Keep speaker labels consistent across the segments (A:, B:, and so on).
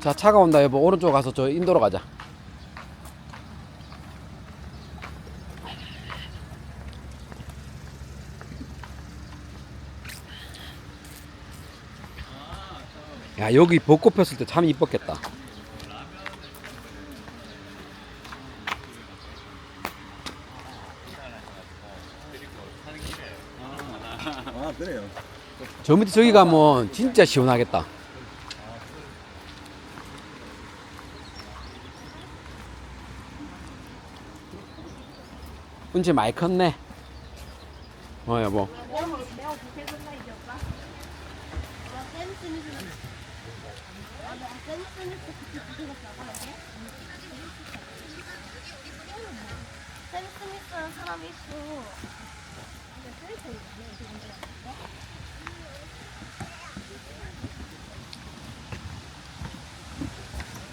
A: 자 차가 온다. 여보 오른쪽 가서 저 인도로 가자. 야 여기 벚꽃 폈을 때 참 이뻤겠다.
B: 아.
A: 저 밑에 저기 가면 진짜 시원하겠다 은채 많이 컸네 어 여보.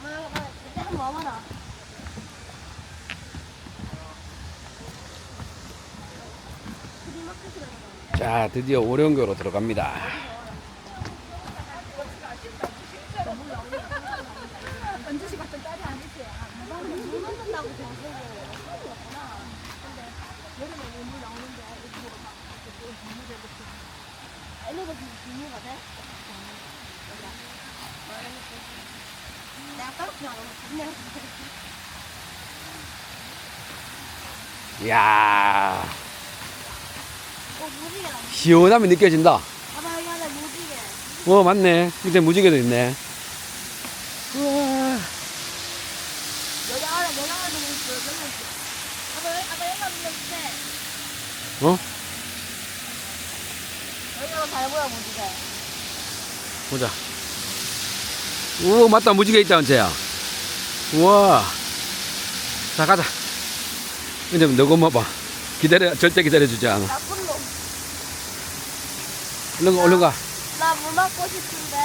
C: 엄마, 엄마, 이제 한번 와봐라.
A: 자 드디어 오령교로 들어갑니다.
C: 어 무지개 나.
A: 시원함이 느껴진다
C: 봐봐 여기 안에 무지개.
A: 어 맞네 밑에 무지개도 있네 우와
C: 여기 안에. 여기 있어. 아빠 여기 아빠 여기 안에. 어? 여기가 잘 보여 무지개.
A: 보자 오 맞다 무지개 있다 은채야 우와 자 가자 근데 너거 먹어봐 기다려 절대 기다려 주지 않아
C: 나쁜 놈.
A: 얼른 가 얼른 가
C: 나물 맞고 싶은데.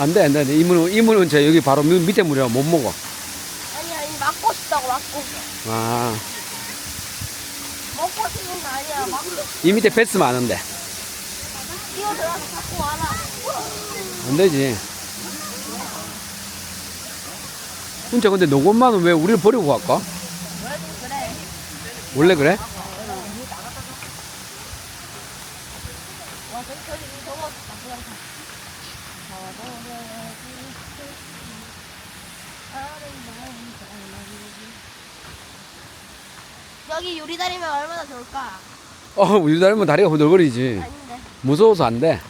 A: 안 돼 안돼 안돼 이문 이문 은채 여기 바로 밑- 밑에 물이라 못 먹어
C: 아니 아니 맞고 싶다고 맞고.
A: 아이
C: 먹고 싶은 거 아니야. 맞고.
A: 밑에 패스 많은데
C: 뛰어 들어가서 잡고 와라.
A: 안 되지 은채 근데 너것만은 왜 우리를 버리고 갈까. 원래 그래
C: 와 저기 저기 저거 나쁘다. 여기 유리 다리면 얼마나 좋을까?
A: 어 우리 닮으면 다리가 후들거리지.
C: 아닌데.
A: 무서워서 안 돼.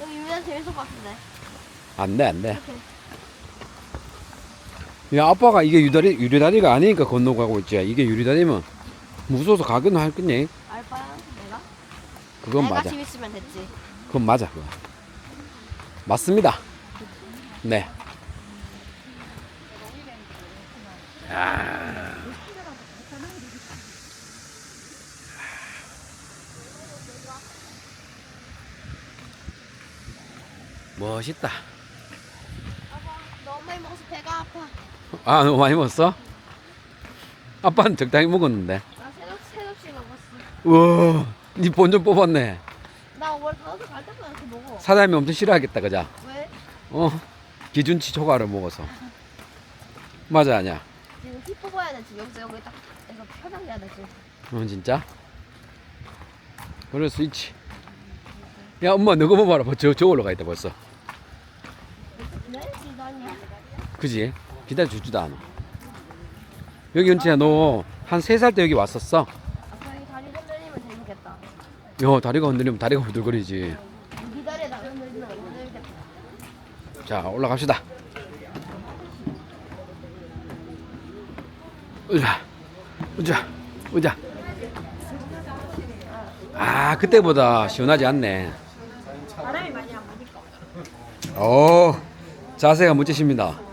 C: 여기 유리다리 재밌을 것 같은데.
A: 안 돼 안돼.
C: 이렇게
A: 야 아빠가 이게 유다리 유리다리가 아니니까 건너가고 있지. 이게 유리다리면 무서워서 가기는 할겠니?
C: 알바야? 내가?
A: 그건
C: 내가
A: 맞아.
C: 집 있으면 됐지.
A: 그건 맞아 그거 맞습니다. 네. 야. 멋있다.
C: 아빠 너무 많이 먹어서 배가 아파.
A: 아 너무 많이 먹었어? 아빠는 적당히 먹었는데.
C: 나 새벽 새벽씩 먹었어.
A: 우와 니 본전 뽑았네.
C: 나 오늘 다섯 갈 때마다 이렇게 먹어.
A: 사장님이 엄청 싫어하겠다 그자
C: 왜?
A: 어? 기준치 초과를 먹어서. 맞아 아니야?
C: 지금 피 뽑아야 되지. 여기서 여기 딱 해서 편하게 해야 되지.
A: 어 진짜? 그럴 수 있지. 야 엄마 너거 봐봐라. 저 저걸로 가 있다 벌써 그지? 기다려 주지도 않아. 여기 은채야 너 한 세 살 때 여기 왔었어?
C: 아빠 이 다리 흔들리면 재밌겠다
A: 야 다리가 흔들리면 다리가
C: 다리에 나 흔들리면 너무 재밌겠다
A: 자 올라갑시다. 으자 으자 으자 아 그때보다 시원하지 않네.
C: 바람이 많이 안 부니까.
A: 오 자세가 멋지십니다